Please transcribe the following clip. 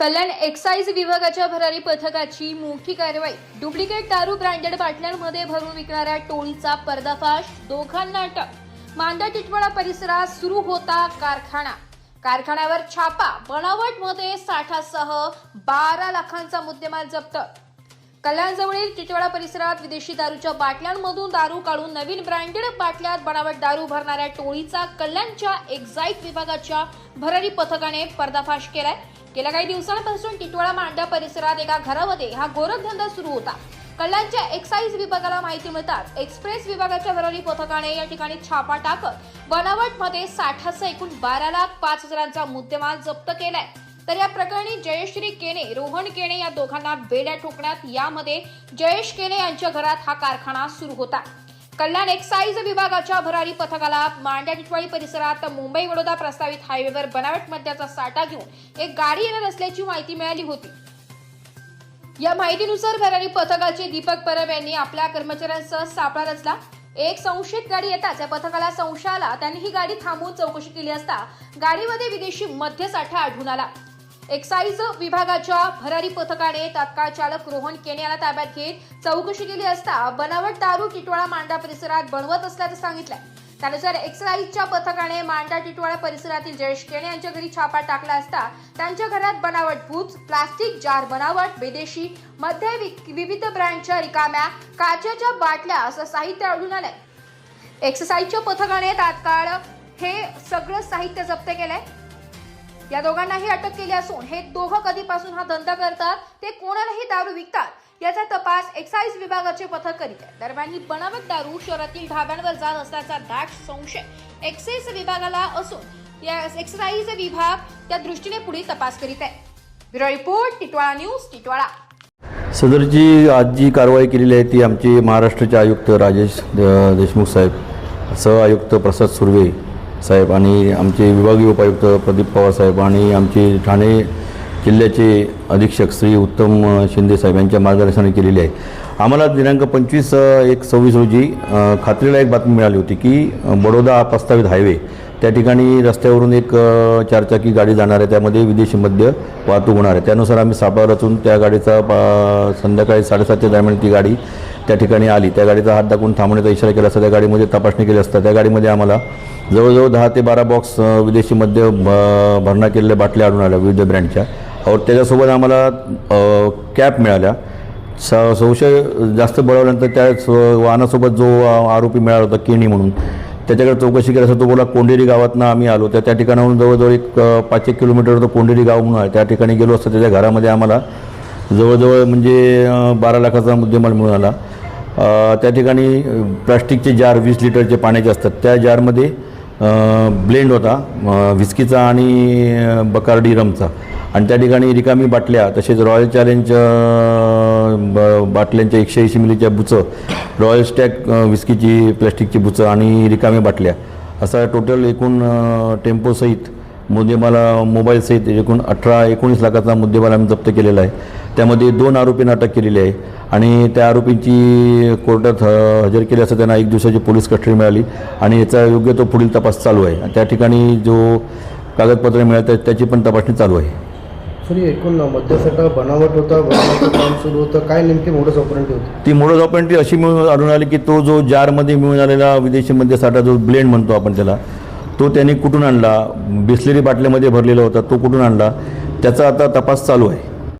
कल्याण excise विभागाच्या भरारी पथकाची मोठी कारवाई. डुप्लिकेट दारू ब्रँडेड बाटल्यांमध्ये भरून विकणाऱ्या टोळीचा पर्दाफाश दोघांना अटक. मांदा टिटवाळा परिसरात सुरू होता कारखाना. कारखान्यावर छापा बनावटमध्ये साठासह बारा लाखांचा मुद्देमाल जप्त. कल्याणजवळील टिटवाळा परिसरात विदेशी दारूच्या बाटल्यांमधून दारू काढून नवीन ब्रँडेड बाटल्यात बनावट दारू भरणाऱ्या टोळीचा कल्याणच्या एक्झाईट विभागाच्या भरारी पथकाने पर्दाफाश केलाय. गेल्या काही दिवसांपासून टिटवाळा मांडा परिसरात एका घरामध्ये हा गोरखधंदा सुरू होता. कल्याणच्या एक्साईज विभागाला माहिती मिळताच एक्सप्रेस विभागाच्या वरळी पथकाने या ठिकाणी छापा टाकत बनावटमध्ये साठाचा एकूण बारा लाख पाच हजारांचा मुद्देमाल जप्त केलाय. तर या प्रकरणी जयश्री केने रोहन केने या दोघांना बेड्या ठोकण्यात यामध्ये जयेश केने यांच्या घरात हा कारखाना सुरू होता. कल्याण एक्साईज विभागाच्या भरारी पथकाला मांड्या टिटवाळी परिसरात मुंबई वडोदा प्रस्तावित हायवेवर बनावट मद्याचा साठा घेऊन एक गाडी येणार असल्याची माहिती मिळाली होती. या माहितीनुसार भरारी पथकाचे दीपक परब यांनी आपल्या कर्मचाऱ्यांसह सापळा रचला. एक संशयित गाडी येताच या पथकाला संशय आला. त्यांनी ही गाडी थांबवून चौकशी केली असता गाडीमध्ये विदेशी मद्यसाठा आढळून आला. एक्साईज विभागाच्या भरारी पथकाने तात्काळ चालक रोहन केने याला ताब्यात घेत चौकशी केली असता बनावट दारू टिटवाळा मांडा परिसरात बनवत असल्याचं सांगितलंय. त्यानुसार एक्साईजच्या पथकाने मांडा टिटवाळा परिसरातील जयेश केणे यांच्या घरी छापा टाकला असता त्यांच्या घरात बनावट भूत प्लास्टिक जार बनावट विदेशी मध्य विविध ब्रँडच्या रिकाम्या काचेच्या बाटल्या असं साहित्य आढळून आलंय. एक्सरसाइजच्या पथकाने तात्काळ हे सगळं साहित्य जप्त केलंय. या दोघांनाही अटक केली असून हे दोघं कधीपासून हा धंदा करतात ते कोणालाही दारू विकतात याचा तपास एक्साईज विभागाचे पथक करीत आहे. दरम्यान ही बनावट दारू शहरातील ढाब्यांवर जात असल्याचा दाट संशय एक्साईज विभागाला असून या एक्साईज विभाग त्या दृष्टीने पुढील तपास करीत आहे. Bureau report Titwala news Titwala. सदरची आज जी कारवाई केलेली आहे ती आमचे महाराष्ट्राचे आयुक्त राजेश देशमुख साहेब सह आयुक्त प्रसाद सुर्वे साहेब आणि आमचे विभागीय उपायुक्त प्रदीप पवार साहेब आणि आमचे ठाणे जिल्ह्याचे अधीक्षक श्री उत्तम शिंदे साहेब यांच्या मार्गदर्शनाने केलेली आहे. आम्हाला दिनांक पंचवीस एक सव्वीस रोजी खात्रीला एक बातमी मिळाली होती की बडोदा प्रस्तावित हायवे त्या ठिकाणी रस्त्यावरून एक चारचाकी गाडी जाणार आहे. त्यामध्ये विदेशी मद्य वाहतूक होणार आहे. त्यानुसार आम्ही सापळा रचून त्या गाडीचा पा- संध्याकाळी साडेसातच्या दरम्यान ती गाडी त्या ठिकाणी आली. त्या गाडीचा हात दाखवून थांबण्याचा इशारा केला असता त्या गाडीमध्ये तपासणी केली असता त्या गाडीमध्ये आम्हाला जवळजवळ दहा ते बारा बॉक्स विदेशीमध्ये विदेशी मद्य भ- भरणा केलेल्या बाटल्या आढळून आल्या विविध ब्रँडच्या. और त्याच्यासोबत आम्हाला कॅप मिळाल्या. स संशय जास्त बळवल्यानंतर त्या स- वाहनासोबत जो आरोपी मिळाला होता केणी म्हणून त्याच्याकडे चौकशी केली असता तो बोला कोंडेरी गावातनं आम्ही आलो. त्या त्या ठिकाणाहून जवळजवळ एक पाच एक किलोमीटर तो कोंडेरी गाव म्हणून आहे. त्या ठिकाणी गेलो असता त्याच्या घरामध्ये आम्हाला जवळजवळ म्हणजे बारा लाखाचा मुद्देमाल मिळून आला. त्या ठिकाणी प्लास्टिकचे जार वीस लिटरचे पाण्याचे असतात. त्या जारमध्ये ब्लेंड होता व्हिस्कीचा आणि बकार्डी रमचा. आणि त्या ठिकाणी रिकामी बाटल्या तसेच रॉयल चॅलेंजच्या ब- बाटल्यांच्या एकशे ऐंशी मिलीच्या बुचं रॉयल स्टॅक विस्कीची व्हिस्कीची प्लॅस्टिकची बुचं आणि रिकामी बाटल्या असा टोटल एकूण टेम्पोसहित मुद्देमाला मोबाईलसहित एकूण अठरा एकोणीस लाखाचा मुद्देमाल आम्ही जप्त केलेला आहे. त्यामध्ये दोन आरोपींना अटक केलेली आहे. आणि त्या आरोपींची कोर्टात हजर केली असता त्यांना एक दिवसाची पोलीस कस्टडी मिळाली आणि याचा योग्य तो पुढील तपास चालू आहे. आणि त्या ठिकाणी जो कागदपत्र मिळतात त्याची पण तपासणी चालू आहे. सर एकूण मद्यासाठा बनावट होता बनावटचं काम सुरू होतं. काय नेमकी मोठं ऑपरेंटी होती? ती मोडस ऑपरेंटी अशी मिळून आढळून आली की तो जो जारमध्ये मिळून आलेला विदेशी मद्यसाठा जो ब्लेंड म्हणतो आपण त्याला तो त्यांनी कुठून आणला? बिस्लेरी बाटल्यामध्ये भरलेला होता तो कुठून आणला? त्याचा आता तपास चालू आहे.